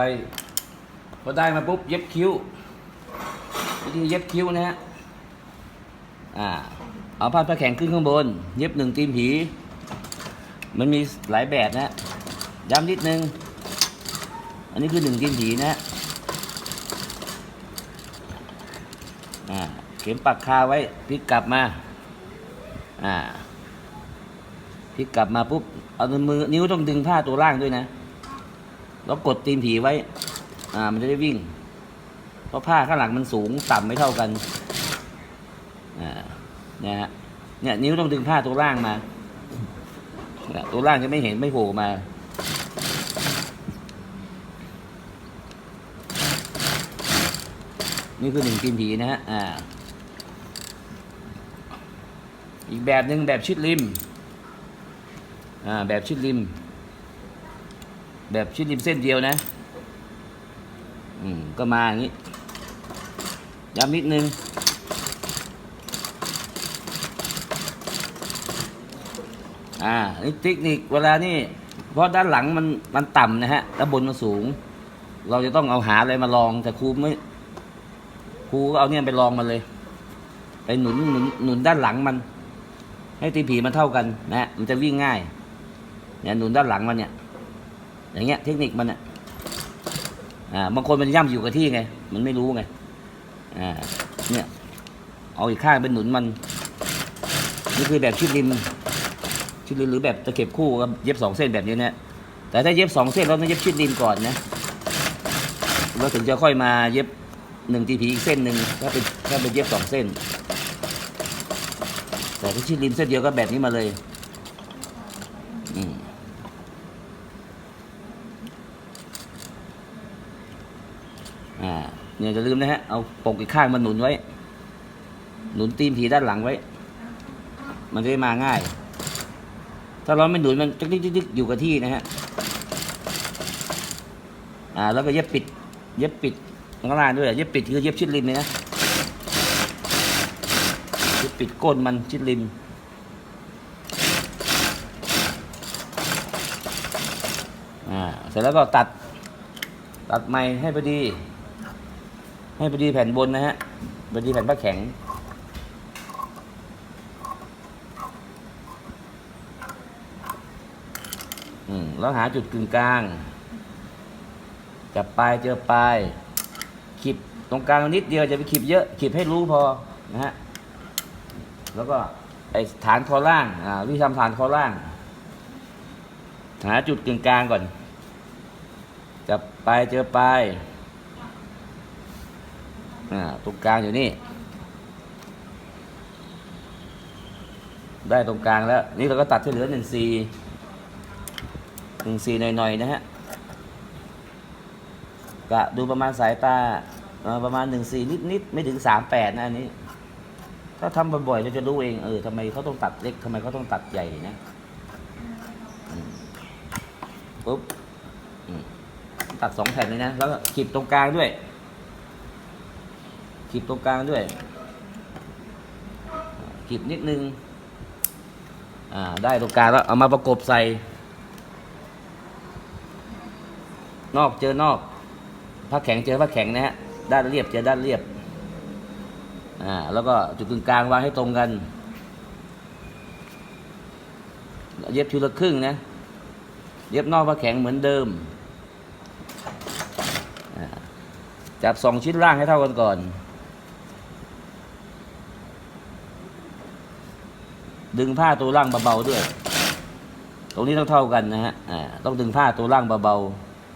ไปพอได้มาปุ๊บเย็บคิ้ววิธีเย็บคิ้วนะฮะอ่าเอาผ้าผ้าแข็งขึ้นข้างบน เย็บหนึ่งตีมผี มันมีหลายแบบนะย้ำนิดนึง อันนี้คือหนึ่งตีมผีนะอ่าเข็มปักคาไว้พลิกกลับมาอ่าพลิกกลับมาปุ๊บเอามือนิ้วต้องดึงผ้าตัวล่างด้วยนะ แล้วกดตีนผีไว้ อ่า มันจะได้วิ่ง เพราะผ้าข้างหลังมันสูงต่ำไม่เท่ากัน อ่าเนี่ยฮะ เนี่ย นิ้วต้องดึงผ้าตัวล่างมาเนี่ยตัวล่างจะไม่เห็นไม่โผล่มานี่คือหนึ่งตีนผีนะฮะ อ่า อีกแบบหนึ่งแบบชิดริม อ่า แบบชิดริม แบบชิดริมเส้นเดียวนะ อืม ก็มาอย่างนี้ย้ำนิดนึง อ่านี่เทคนิคเวลานี่ เพราะด้านหลังมันมันต่ำนะฮะแล้วบนมันสูง เราจะต้องเอาหาอะไรมาลอง แต่ครูไม่ ครูก็เอาเนี่ยไปลองมันเลย ไปหนุนหนุนหนุนด้านหลังมัน ให้ตีผีมันเท่ากันนะฮะมันจะวิ่งง่าย เนี่ยหนุนด้านหลังมันเนี่ย อย่างเงี้ยเทคนิคมันเนี่ยอ่าบางคนมันย่ำอยู่กับที่ไง มันไม่รู้ไงอ่าเนี่ยเอาอีกข้างเป็นหนุนมัน นี่คือแบบชิดริมชิดริมหรือแบบตะเข็บคู่ก็เย็บสองเส้นแบบนี้นะแต่ถ้าเย็บสองเส้นเราต้องเย็บชิดริมก่อนนะเราถึงจะค่อยมาเย็บหนึ่งทีพีอีกเส้นหนึ่งถ้าเป็นถ้าเป็นเย็บสองเส้น แต่ถ้าชิดริมเส้นเดียวก็แบบนี้มาเลย อืม อ่า เนี่ยจะลืมนะฮะ เอาปกอีกข้างมาหนุนไว้ หนุนตีนผีด้านหลังไว้ มันจะได้มาง่าย ถ้าเราไม่หนุนมันจึ๊กๆๆๆอยู่กับที่นะฮะ อ่า แล้วก็เย็บปิด เย็บปิดข้างล่างด้วย เย็บปิดคือเย็บชิดริมเลยนะ เย็บปิดก้นมันชิดริมอ่าเสร็จแล้วก็ตัด ตัดไม้ให้พอดี ให้พอดีแผ่นบนนะฮะพอดีแผ่นผ้าแข็ง อืมแล้วหาจุดกึ่งกลาง จับปลายเจอปลายขีดตรงกลางนิดเดียวจะไปขีดเยอะขีดให้รู้พอนะฮะ แล้วก็ไอฐานคอล่าง อ่าวิธีทำฐานคอล่าง หาจุดกึ่งกลางก่อน จับปลายเจอปลาย อ่าตรงกลางอยู่นี่ ได้ตรงกลางแล้ว นี่เราก็ตัดที่เหลือหนึ่งซีหนึ่งซีหน่อยๆนะฮะกะดูประมาณสายตาประมาณหนึ่งซีนิดๆไม่ถึงสามแปดนะอันนี้ ถ้าทำบ่อยๆเราจะรู้เองเออทำไมเขาต้องตัดเล็กทำไมเขาต้องตัดใหญ่นะปุ๊บตัดสองแผ่นเลยนะ แล้วก็ขีดตรงกลางด้วย ขีดตรงกลางด้วยขีดนิดนึงอ่าได้ตรงกลางแล้วเอามาประกบใส่ นอกเจอนอกผ้าแข็งเจอผ้าแข็งนะฮะด้านเรียบเจอด้านเรียบอ่าแล้วก็จุดกึ่งกลางวางให้ตรงกัน เย็บทีละครึ่งนะ เย็บนอกผ้าแข็งเหมือนเดิมจับสองชิ้นล่างให้เท่ากันก่อน ดึงผ้าตัวล่างเบาๆด้วย ตรงนี้ต้องเท่ากันนะฮะต้องดึงผ้าตัวล่างเบา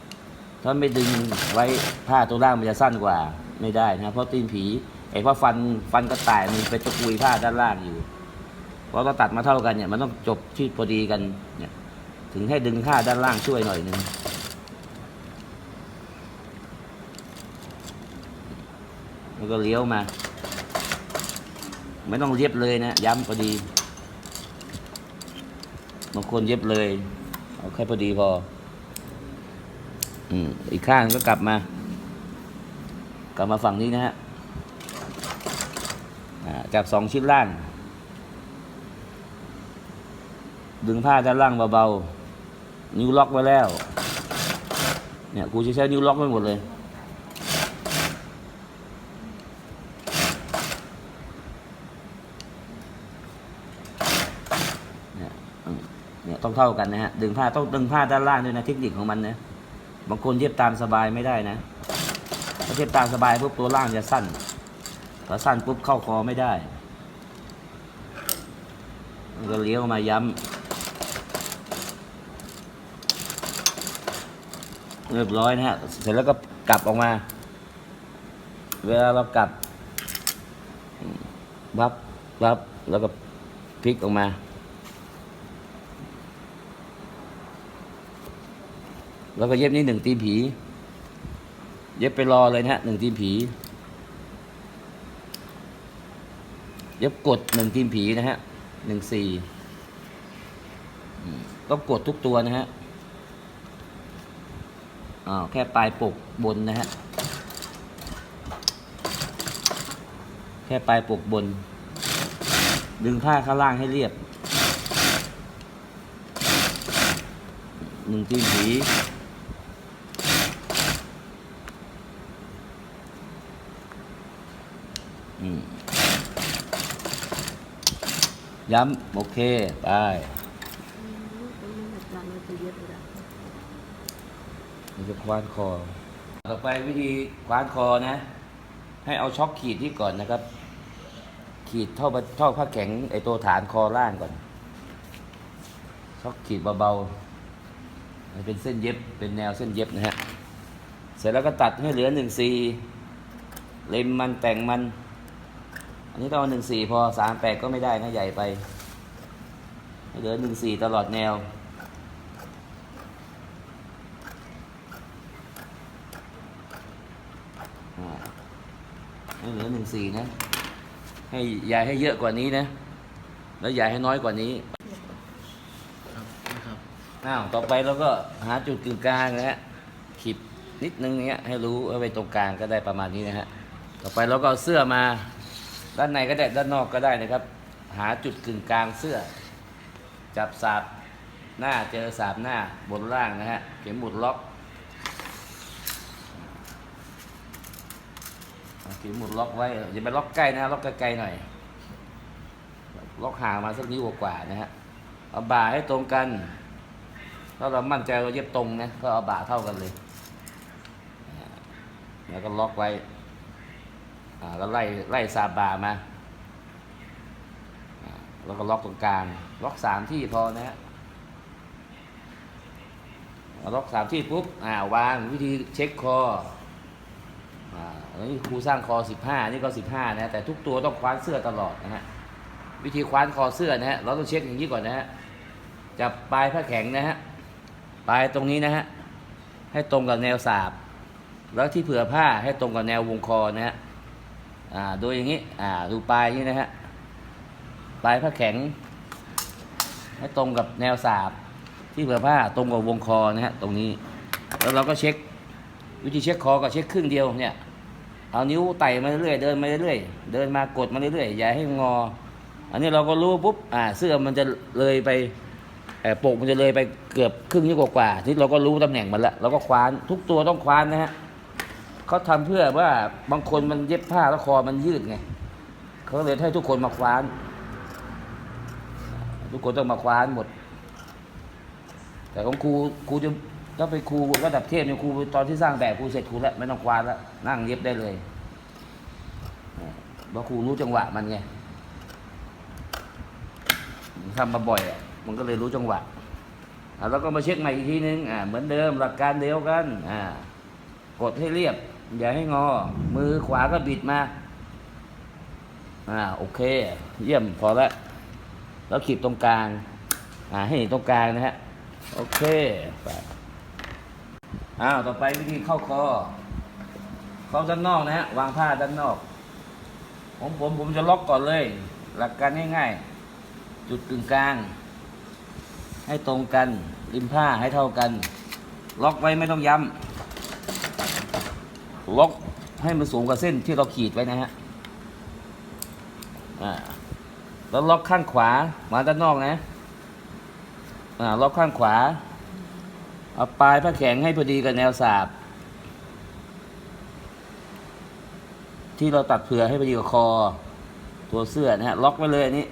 ๆถ้าไม่ดึงไว้ผ้าตัวล่างมันจะสั้นกว่าไม่ได้นะเพราะตีนผีไอ้เพราะฟันฟันกระต่ายมันไปตะกุยผ้าด้านล่างอยู่เพราะเราตัดมาเท่ากันเนี่ยมันต้องจบที่พอดีกันเนี่ย ถึงให้ดึงผ้าด้านล่างช่วยหน่อยหนึงแล้วก็เลี้ยวมา ไม่ต้องเย็บเลยนะย้ำพอดี บางคนเย็บเลย เอาแค่พอดีพอ อืมอีกข้างก็กลับมา กลับมาฝั่งนี้นะฮะจับสองชิ้นล่าง ดึงผ้าด้านล่างเบาๆ นิ้วล็อกไว้แล้ว เนี่ยครูจะใช้นิ้วล็อกไว้หมดเลยอืมเนี่ย ต้องเท่ากันนะฮะดึงผ้าต้องดึงผ้าด้านล่างด้วยนะเทคนิคของมันนะบางคนเย็บตามสบายไม่ได้นะถ้าเย็บตามสบายปุ๊บตัวล่างจะสั้นพอสั้นปุ๊บเข้าคอไม่ได้มันก็เลี้ยวมาย้ำเรียบร้อยนะฮะเสร็จแล้วก็กลับออกมา เวลาเรากลับวับวับแล้วก็พลิกออกมา แล้วก็เย็บนี่หนึ่งตีนผี เย็บไปรอเลยนะฮะหนึ่งตีนผี เย็บกดหนึ่งตีนผีนะฮะหนึ่งสี่ต้องกดทุกตัวนะฮะอ้าแค่ปลายปกบนนะฮะ แค่ปลายปกบน ดึงผ้าข้างล่างให้เรียบหนึ่งตีนผี ย้ำโอเค ไป มันจะคว้านคอ ต่อไปวิธีคว้านคอนะ ให้เอาช็อกขีดที่ก่อนนะครับ ขีดเท่าเท่าผ้าแข็งไอตัวฐานคอล่างก่อน ช็อกขีดเบาๆให้เป็นเส้นเย็บเป็นแนวเส้นเย็บนะฮะ เสร็จแล้วก็ตัดให้เหลือหนึ่งซีเล็มมันแต่งมัน อันนี้ต้องเอาหนึ่งสี่พอสามแปดก็ไม่ได้นะใหญ่ไปให้เหลือหนึ่งสี่ตลอดแนวอ่าให้เหลือหนึ่งสี่นะ ให้ใหญ่ให้เยอะกว่านี้นะ แล้วใหญ่ให้น้อยกว่านี้ครับนะครับอ้าวต่อไปเราก็หาจุดกึ่งกลางนะฮะขีดนิดนึงเนี้ยให้รู้ว่าไปตรงกลางก็ได้ประมาณนี้นะฮะ ต่อไปเราก็เอาเสื้อมา ด้านในก็ได้ด้านนอกก็ได้นะครับ หาจุดกึ่งกลางเสื้อ จับสาบหน้าเจอสาบหน้าบนล่างนะฮะเข็มหมุดล็อกเข็มหมุดล็อกไว้อย่าไปล็อกใกล้นะล็อกไกลๆหน่อย ล็อกห่างมาสักนิ้วกว่าๆนะฮะเอาบ่าให้ตรงกันถ้าเรามั่นใจเราเย็บตรงนะก็เอาบ่าเท่ากันเลยแล้วก็ล็อกไว้ แล้วไล่ไล่ซาบามาแล้วก็ล็อกตรงกลางล็อกสามที่พอนะฮะล็อกสามที่ปุ๊บอ่าวางวิธีเช็คคออ่าอันนี้ครูสร้างคอสิบห้านี่ก็สิบห้านะแต่ทุกตัวต้องคว้านเสื้อตลอดนะฮะวิธีคว้านคอเสื้อนะฮะเราต้องเช็คอย่างนี้ก่อนนะฮะจับปลายผ้าแข็งนะฮะปลายตรงนี้นะฮะให้ตรงกับแนวสาบแล้วที่เผื่อผ้าให้ตรงกับแนววงคอนะฮะ อ่าโดยอย่างนี้อ่าดูปลายนี้นะฮะปลายผ้าแข็งให้ตรงกับแนวสาบที่เผื่อผ้าตรงกับวงคอนะฮะตรงนี้ แล้วเราก็เช็ควิธีเช็คคอก็เช็คครึ่งเดียวเนี่ยเอานิ้วไต่มาเรื่อยเดินมาเรื่อยเดินมากดมาเรื่อยอย่าให้งอ อันนี้เราก็รู้ปุ๊บอ่าเสื้อมันจะเลยไปเอ่อปกมันจะเลยไปเกือบครึ่งนิ้วกว่าๆที่เราก็รู้ตำแหน่งมันแล้วเราก็คว้านทุกตัวต้องคว้านนะฮะ เขาทำเพื่อว่าบางคนมันเย็บผ้าแล้วคอมันยืดไงเขาเลยให้ทุกคนมาคว้าน ทุกคนต้องมาคว้านหมด แต่ของครูครูจะถ้าไปครูระดับเทพเนี่ยครูตอนที่สร้างแบบครูเสร็จครูแล้วไม่ต้องคว้านแล้วนั่งเย็บได้เลยเพราะครูรู้จังหวะมันไงทำมาบ่อยอะมันก็เลยรู้จังหวะอะแล้วก็มาเช็คใหม่อีกทีนึงอ่าเหมือนเดิมหลักการเดียวกันอ่ากดให้เรียบ อย่าให้งอ มือขวาก็บิดมาอ่าโอเค เยี่ยมพอละแล้วขีดตรงกลางอ่าให้เห็นตรงกลางนะฮะโอเคไปอ้าวต่อไปวิธีเข้าคอเข้าด้านนอกนะฮะวางผ้าด้านนอกผมผมผมจะล็อกก่อนเลย หลักการง่ายๆ จุดกึ่งกลาง ให้ตรงกันริมผ้าให้เท่ากัน ล็อกไว้ไม่ต้องย้ำ ล็อกให้มันสูงกว่าเส้นที่เราขีดไว้นะฮะอ่าแล้วล็อกข้างขวามาด้านนอกนะอ่าล็อกข้างขวาเอาปลายผ้าแข็งให้พอดีกับแนวสาบที่เราตัดเผื่อให้พอดีกับคอ ตัวเสื้อนะฮะล็อกไว้เลยอันนี้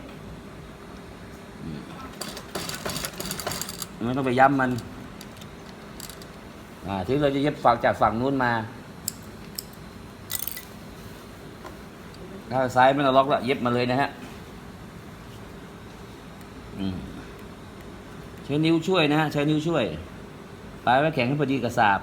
ไม่ต้องไปย้ำมันอ่าที่เราจะเย็บฝั่งจากฝั่งนู้นมา ถ้าซ้ายไม่ต้องล็อกแล้วเย็บมาเลยนะฮะใช้นิ้วช่วยนะฮะใช้นิ้วช่วยปลายไว้แข็งให้พอดีกับสาบ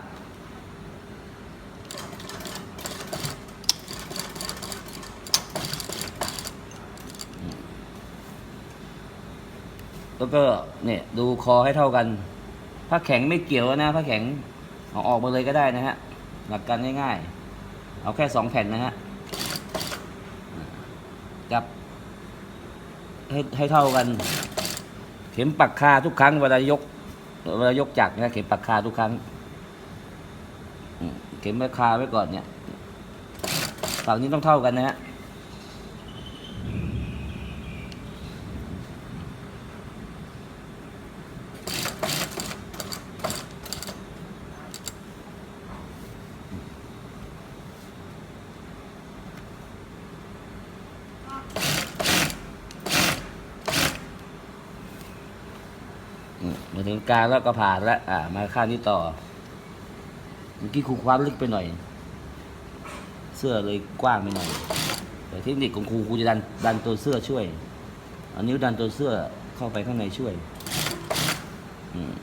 แล้วก็เนี่ยดูคอให้เท่ากันผ้าแข็งไม่เกี่ยวนะผ้าแข็งเอาออกมาเลยก็ได้นะฮะ หลักการง่ายๆ เอาแค่สองแผ่นนะฮะ จับให้ให้เท่ากัน เข็มปักคาทุกครั้งเวลายกเวลายกจักรนะเข็มปักคาทุกครั้งเข็มปักคาไว้ก่อนเนี่ยฝั่งนี้ต้องเท่ากันนะฮะ กลางแล้วก็ผ่านแล้วอ่า มาข้างนี้ต่อ เมื่อกี้ครูคว้าลึกไปหน่อย เสื้อเลยกว้างไปหน่อย แต่เทคนิคของครูครูจะดันดันตัวเสื้อช่วยเอานิ้วดันตัวเสื้อเข้าไปข้างในช่วยอืม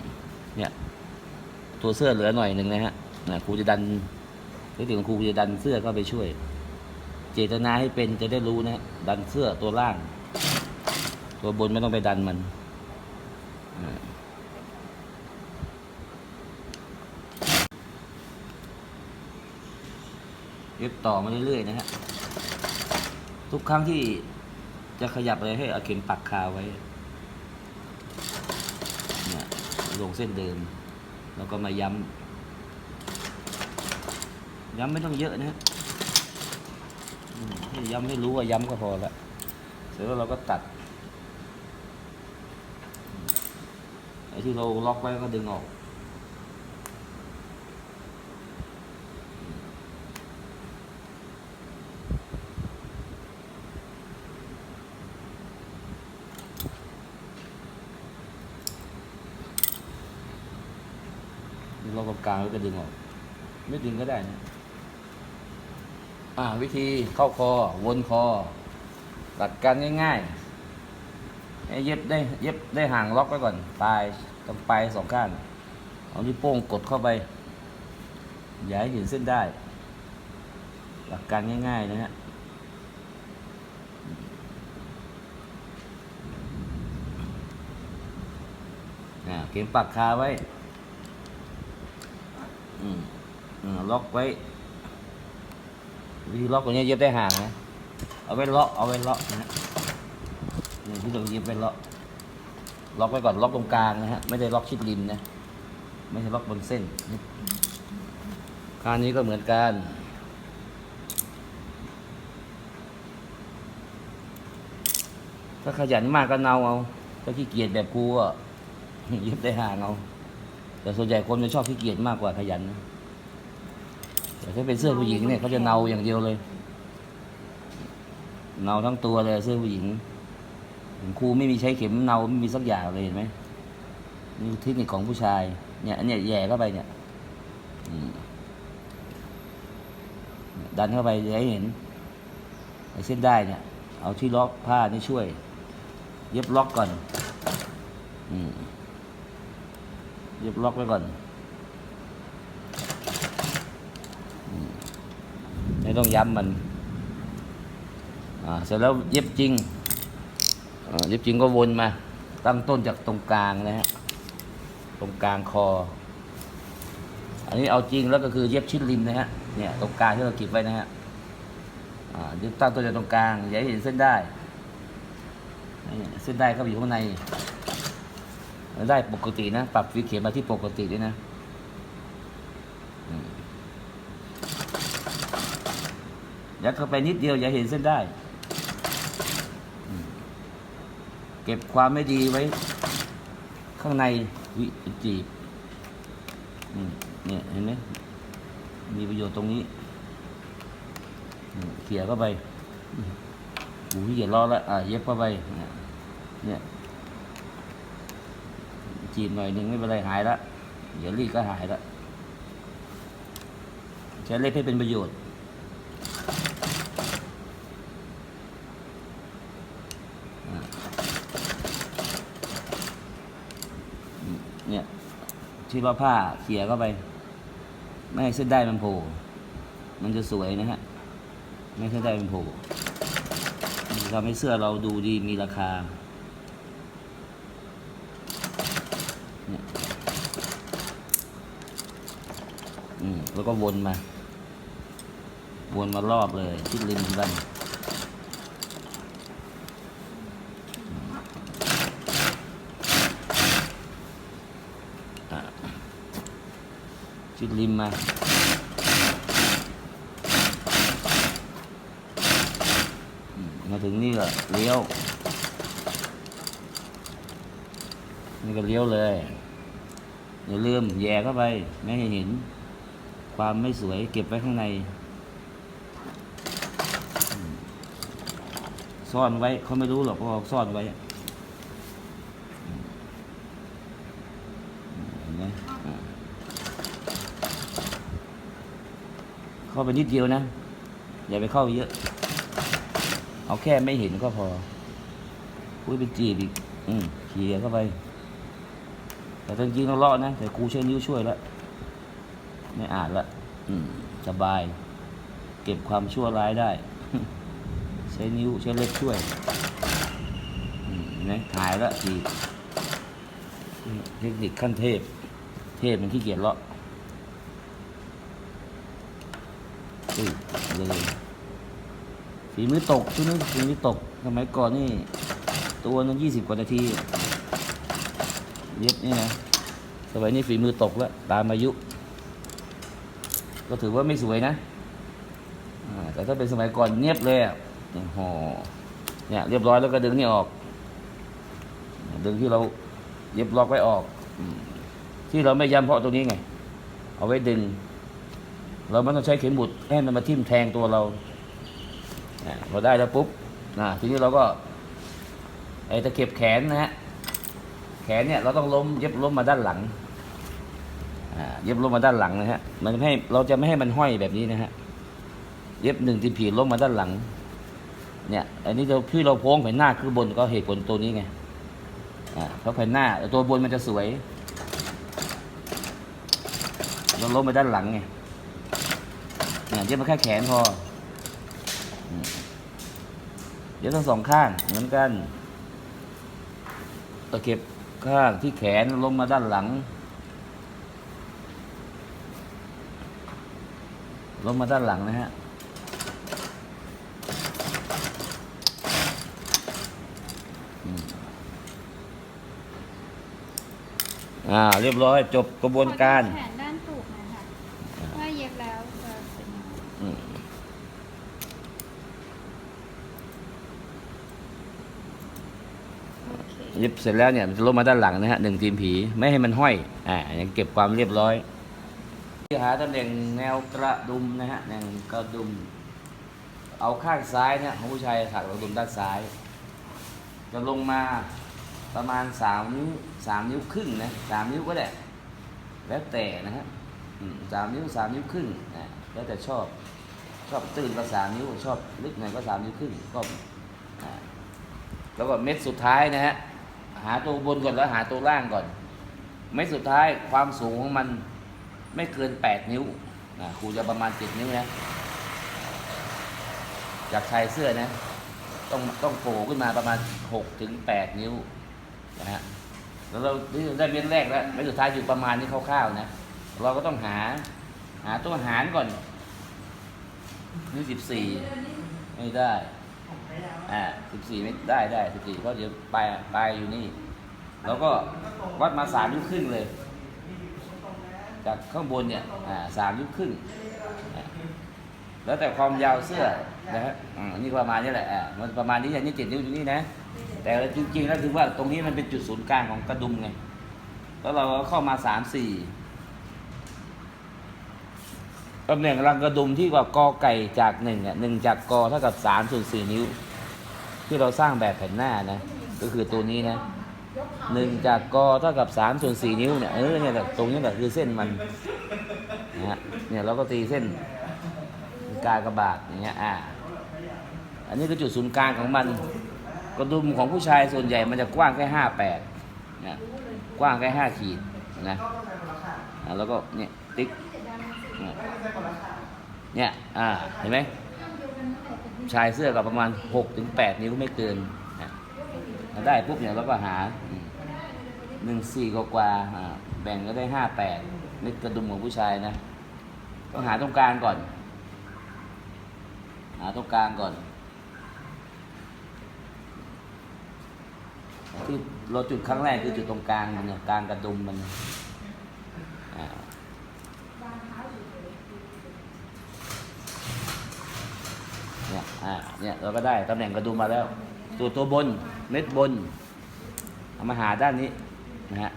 เนี่ย ตัวเสื้อเหลือหน่อยหนึ่งนะฮะนะครูจะดันเทคนิคของครูจะดันเสื้อเข้าไปช่วย เจตนาให้เป็นจะได้รู้นะฮะดันเสื้อตัวล่าง ตัวบนไม่ต้องไปดันมัน เย็บต่อมาเรื่อยๆนะฮะทุกครั้งที่จะขยับอะไรให้เอาเข็มปักคาไว้เนี่ยลงเส้นเดิม แล้วก็มาย้ำย้ำไม่ต้องเยอะนะฮะย้ำให้รู้ว่าย้ำก็พอละเสร็จแล้วเราก็ตัดไอ้ที่เราล็อกไว้ก็ดึงออก เรา กลางแล้วก็ดึงออก ไม่ดึงก็ได้นะอ่าวิธีเข้าคอ วนคอหลักการง่ายๆให้เย็บได้เย็บได้ห่างล็อกไว้ก่อนปลายตรงปลายสองข้างเอานิ้วโป้งกดเข้าไป อย่าให้เห็นเส้นได้ หลักการง่าย ๆ นะฮะอ่าเข็มปักคาไว้ ล็อกไว้วิธีล็อกตัวนี้เย็บได้ห่างนะเอาไว้เลาะเอาไว้เลาะนะฮะนี่ที่เราเย็บไว้เลาะล็อกไว้ก่อนล็อกตรงกลางนะฮะไม่ได้ล็อกชิดริมนะไม่ใช่ล็อกบนเส้นนี่ข้างนี้ก็เหมือนกันถ้าขยันมากก็เนาเอาถ้าขี้เกียจแบบกูก็เย็บได้ห่างเอา แต่ส่วนใหญ่คนจะชอบขี้เกียจมากกว่าขยันนะแต่ถ้าเป็นเสื้อผู้หญิงเนี่ยเขาจะเนาอย่างเดียวเลยเนาทั้งตัวเลยเสื้อผู้หญิงของครูไม่มีใช้เข็มเนาไม่มีสักอย่างเลยเห็นไหมนี่เทคนิคของผู้ชาย เนี่ยอันเนี้ยแย่เข้าไปเนี่ยอืมดันเข้าไปจะให้เห็นไอ้เส้นได้เนี่ย เอาที่ล็อกผ้านี่ช่วย เย็บล็อกก่อน อืมเย็บล็อกไว้ก่อนไม่ต้องย้ำมันเสร็จแล้วเย็บจริงเย็บจริงก็วนมา ตั้งต้นจากตรงกลางนะฮะตรงกลางคอ อันนี้เอาจริงแล้วก็คือเย็บชิดริมนะฮะเนี่ยตรงกลางที่เราเก็บไว้นะฮะเย็บตั้งต้นจากตรงกลางอย่าให้เห็นเส้นได้ เส้นได้เข้าไปอยู่ข้างใน ได้ปกตินะ ปรับฟีเข็มมาที่ปกติด้วยนะอยัดเข้าไปนิดเดียวอย่าเห็นเส้นได้ เก็บความไม่ดีไว้ ข้างในวิจีบเนี่ยเห็นไหมมีประโยชน์ตรงนี้เขี่ยเข้าไปอืมหูที่เกียรอแล้วอะเย็บเข้าไปเนี่ย จีบหน่อยหนึ่งไม่เป็นไรหายละเดี๋ยวรีดก็หายละใช้เล็บให้เป็นประโยชน์เนี่ยที่ว่าผ้าเขี่ยเข้าไป ไม่ให้เส้นได้มันโผล่มันจะสวยนะฮะ ไม่ให้เส้นได้มันโผล่ทำให้เสื้อเราดูดีมีราคาเนี่ยอืม แล้วก็วนมา วนมารอบเลยที่ริมเหมือนกันอะชิดริมมามมาถึงนี่ก็เลี้ยว นี่ก็เลี้ยวเลย อย่าลืมแย่เข้าไป ไม่ให้เห็น ความไม่สวยเก็บไว้ข้างใน ซ่อนไว้เขาไม่รู้หรอกว่าเราซ่อนไว้เห็นไหมเข้าไปนิดเดียวนะ อย่าไปเข้าเยอะ เอาแค่ไม่เห็นก็พออุ้ยเป็นจีบอีก อืมเขี่ยเข้าไป แต่จริงๆเราเลาะนะ แต่ครูใช้นิ้วช่วยแล้ว ไม่อ่านละอืมสบาย เก็บความชั่วร้ายได้ ใช้นิ้วใช้เล็บช่วยนไหายละทีเทคนิคขั้นเทพ เทพมันขี้เกียจเลาะอุ้ยเลยฝีมือตกช่วงนี้ฝีมือตกสมัยก่อนนี่ ตัวนึงยี่สิบกว่านาทีเย็บนี่นะสมัยนี้ฝีมือตกแล้ว ตามอายุ ก็ถือว่าไม่สวยนะแต่ถ้าเป็นสมัยก่อนเนียบเลยอะโอ้โหเนี่ยเรียบร้อยแล้วก็ดึงนี่ออก ดึงที่เราเย็บล็อกไว้ออก ที่เราไม่ย้ำเพราะตรงนี้ไง เอาไว้ดึง เราไม่ต้องใช้เข็มบุดให้มันมาทิ่มแทงตัวเราอ่าพอได้แล้วปุ๊บอ่าทีนี้เราก็ไอ้ตะเข็บแขนนะฮะแขนเนี่ยเราต้องล้มเย็บล้มมาด้านหลัง เย็บล้มมาด้านหลังนะฮะ มันให้เราจะไม่ให้มันห้อยแบบนี้นะฮะ เย็บหนึ่งตีผีล้มมาด้านหลัง เนี่ย อันนี้เราที่เราโพ้งแผ่นหน้าคือบนก็เหตุผลตัวนี้ไง อ่า เพราะแผ่นหน้าตัวบนมันจะสวย เราล้มมาด้านหลังไง เนี่ยเย็บมาแค่แขนพอ เย็บทั้งสองข้างเหมือนกันตะเข็บข้างที่แขนลงมาด้านหลัง ลงมาด้านหลังนะฮะอืมอ่าเรียบร้อยจบกระบวนการขอดูแขนด้านถูกหนะคะว่าเย็บแล้วจะเป็นยังไงอืมโอเค เย็บเสร็จแล้วเนี่ยมันจะลงมาด้านหลังนะฮะหนึ่งทีมผีไม่ให้มันห้อยอ่ายังเก็บความเรียบร้อย หาตำแหน่งแนวกระดุมนะฮะแนวกระดุม เอาข้างซ้ายเนี่ยของผู้ชายถักกระดุมด้านซ้าย จะลงมาประมาณสามนิ้วสามนิ้วครึ่งนะสามนิ้วก็ได้แล้วแต่นะฮะสามนิ้วสามนิ้วครึ่งนะแล้วแต่ชอบชอบตื้นก็สามนิ้วชอบลึกหน่อยก็สามนิ้วครึ่งก็แล้วก็เม็ดสุดท้ายนะฮะหาตัวบนก่อนแล้วหาตัวล่างก่อน เม็ดสุดท้ายความสูงของมัน ไม่เกินแปดนิ้วนะครูจะประมาณเจ็ดนิ้วนะจากชายเสื้อนะต้องต้องโผล่ขึ้นมาประมาณหกถึงแปดนิ้วนะฮะแล้วเราได้เม็ดแรกแล้วเม็ดสุดท้ายอยู่ประมาณนี้คร่าวๆนะ เราก็ต้องหาหาตัวหารก่อนนี่สิบสี่ไม่ได้อ่าสิบสี่ไม่ได้ได้สิบสี่เพราะเดี๋ยวปลายปลายอยู่นี่ แล้วก็วัดมาสามนิ้วครึ่งเลย จากข้างบนเนี่ยสามนิ้วครึ่งแล้วแต่ความยาวเสื้อนะฮะอืมนี่ประมาณนี้แหละมันประมาณนี้อย่างนี้เจ็ดนิ้วอยู่นี่นะ แต่จริงๆแล้วคือว่าตรงนี้มันเป็นจุดศูนย์กลางของกระดุมไงแล้วเราก็เข้ามาสามสี่ตำแหน่งรังกระดุมที่ว่ากอไก่จากหนึ่งอะหนึ่งจากกอเท่ากับสามส่วนสี่นิ้ว ที่เราสร้างแบบแผ่นหน้านะ ก็คือตัวนี้นะ หนึ่งจากกอเท่ากับสามส่วนสี่นิ้วเนี่ยเออเนี่ยแหละตรงนี้แหละคือเส้นมันนะฮะเนี่ยเราก็ตีเส้นกากระบาทอย่างเงี้ยอ่าอันนี้คือจุดศูนย์กลางของมัน กระดุมของผู้ชายส่วนใหญ่มันจะกว้างแค่ห้าแปดนะกว้างแค่ห้าขีดนะอ่าแล้วก็เนี่ยติ๊กเนี่ยอ่าเห็นไหมชายเสื้อกับประมาณหกถึงแปดนิ้วไม่เกิน ถ้าได้ปุ๊บเนี่ยเราก็หาหนึ่งสี่กว่าๆอ่าแบ่งก็ได้ห้าแปดนี่กระดุมของผู้ชายนะ ต้องหาตรงกลางก่อน หาตรงกลางก่อนที่เราจุดครั้งแรกคือจุดตรงกลางมันเนี่ยกลางกระดุมมันเนี่ยอ่าเนี่ยเราก็ได้ตำแหน่งกระดุมมาแล้วตัวตัวบน เม็ดบน เอามาหาด้านนี้นะฮะ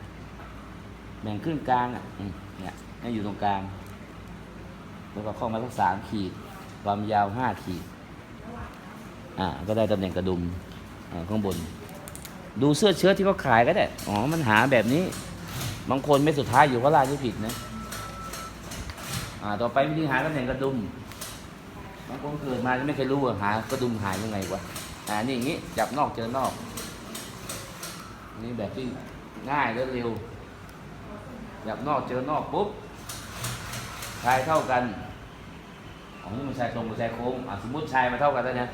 แบ่งครึ่งกลางอะเนี่ยให้อยู่ตรงกลาง แล้วก็ข้ามาสักสามขีด ความยาวห้าขีด อ่า ก็ได้ตำแหน่งกระดุมข้างบน ดูเสื้อเชิ้ตที่เขาขายก็ได้ อ๋อ มันหาแบบนี้ บางคนไม่สุดท้ายอยู่ก็ลายที่ผิดนะ อ่า ต่อไปวิธีหาตำแหน่งกระดุม บางคนเกิดมาก็ไม่เคยรู้ว่าหากระดุมหายยังไงวะ อ่านี่อย่างงี้จับนอกเจอนอก นี่แบบที่ง่ายและเร็วจับนอกเจอนอกปุ๊บชายเท่ากันของมันชายตรงกับชายโค้งอะสมมติชายมาเท่ากันแล้วเนี่ย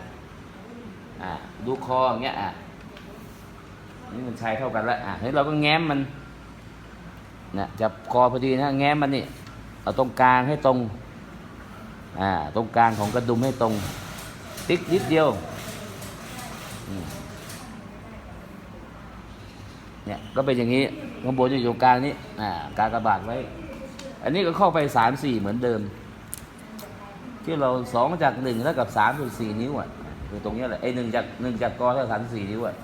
อ่าดูคออย่างเงี้ยอะนี่มันชายเท่ากันแล้วอะเฮ้ยเราก็แง้มมันนะจับคอพอดีนะแง้มมันนี่เอาตรงกลางให้ตรงอ่าตรงกลางของกระดุมให้ตรง ติ๊กนิดเดียว เนี่ยก็เป็นอย่างนี้ข้างบนจะอยู่ตรงกลางนี้อ่ากากบาทไว้ อันนี้ก็เข้าไปสามสี่เหมือนเดิม ที่เราสองจากหนึ่งเท่ากับสามส่วนสี่นิ้วอะคือตรงนี้แหละไอ้หนึ่งจากหนึ่งจากกอเท่ากับสามสี่นิ้วอะ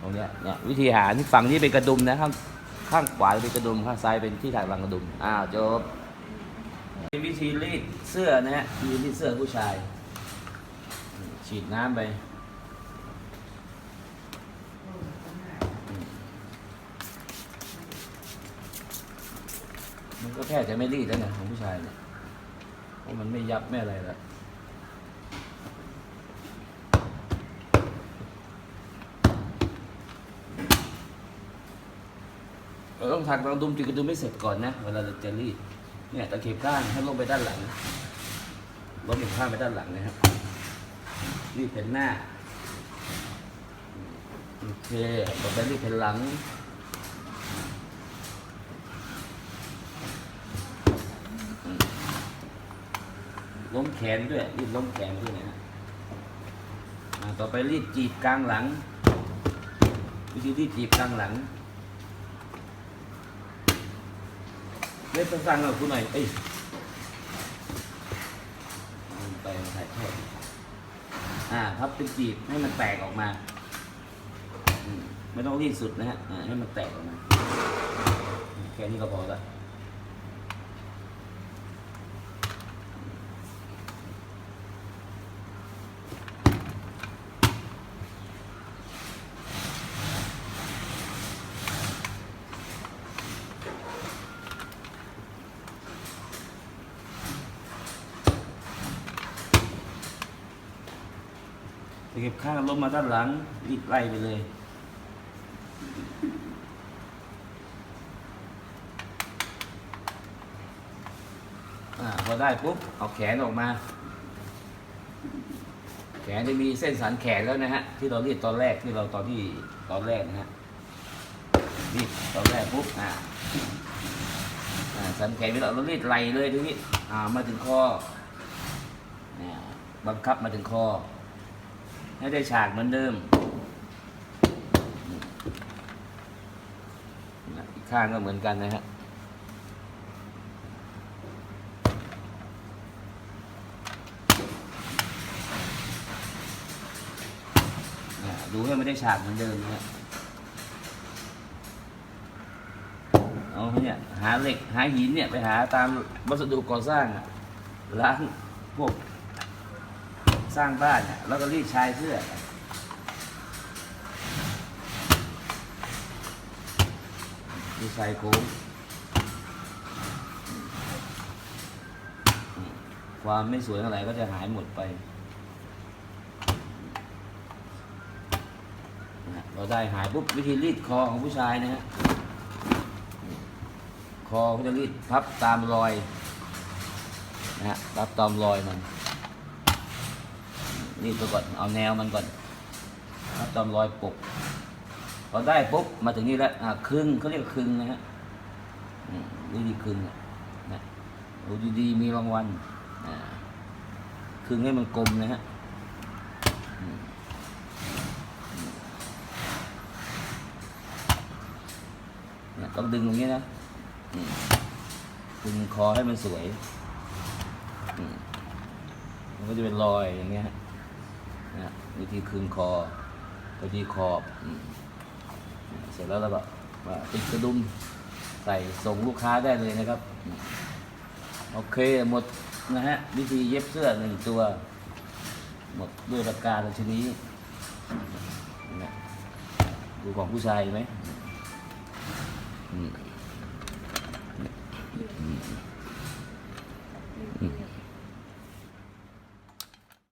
ตรงเนี้ยเนี่ยวิธีหาที่ฝั่งนี้เป็นกระดุมนะข้างข้างขวาเป็นกระดุมข้างซ้ายเป็นที่ถักรังกระดุมอ้าวจบเป็นวิธีรีดเสื้อนะฮะมีรีดเสื้อผู้ชาย ฉีดน้ำไป ก็แค่จะไม่รีดแล้วเนี่ยของผู้ชายเนี่ยเพราะมันไม่ยับไม่อะไรแล้วเราต้องถักเราดุมจุดกระดุมไม่เสร็จก่อนนะเวลาเราจะรีดเนี่ยตะเข็บข้างให้ลงไปด้านหลังลงเข็บข้างไปด้านหลังนะครับรีดแผ่นหน้าโอเคต่อไปรีดแผ่นหลัง ล้มแขนด้วยรีดล้มแขนด้วยนะต่อไปรีดจีบกลางหลัง วิธีรีดจีบกลางหลังเล่นสั้นๆกับคุณหน่อยเอ้ยไปถ่ายทอดอ่าพับเป็นจีบให้มันแตกออกมา ไม่ต้องรีดสุดนะฮะให้มันแตกออกมา แค่นี้ก็พอละ ตะเก็บข้างลงมาด้านหลังรีดไล่ไปเลย อ่าพอได้ปุ๊บเอาแขนออกมา แขนจะมีเส้นสันแขนแล้วนะฮะ ที่เราเรียดตอนแรกที่เราตอนที่ตอนแรกนะฮะนี่ตอนแรกปุ๊บอ่าอ่าสันแขนไปแล้วเราเรียดไหลเลยทีนี้อ่ามาถึงคอบังคับมาถึงคอ ให้ได้ฉากเหมือนเดิม อีกข้างก็เหมือนกันนะฮะดูให้มันได้ฉากเหมือนเดิมนะฮะเอาเนี่ยหาเหล็กหาหินเนี่ยไปหาตามวัสดุก่อสร้างอะร้านพวก สร้างบ้านเนี่ยแล้วก็รีดชายเสื้อรีดชายโค้งความไม่สวยอะไรก็จะหายหมดไป เราได้หายปุ๊บวิธีรีดคอของผู้ชายนะฮะ คอเขาจะรีดพับตามรอยนะฮะพับตามรอยมัน รีดไปก่อนเอาแนวมันก่อนพับตามรอยปกพอได้ปุ๊บมาถึงนี่แล้วอ่าครึ่งเขาเรียกครึ่งนะฮะอืมวิธีครึ่งอะนะดูดีๆมีรางวัลครึ่งให้มันกลมนะฮะต้องดึงตรงนี้นะดึงคอให้มันสวย มันก็จะเป็นรอยอย่างเงี้ยฮะ วิธีคืนคอวิธีขอบเสร็จแล้วเราก็มาติดกระดุมใส่ส่งลูกค้าได้เลยนะครับ โอเคหมดนะฮะวิธีเย็บเสื้อหนึ่งตัว หมดด้วยประกาศชนี้ดูของผู้ชายไหม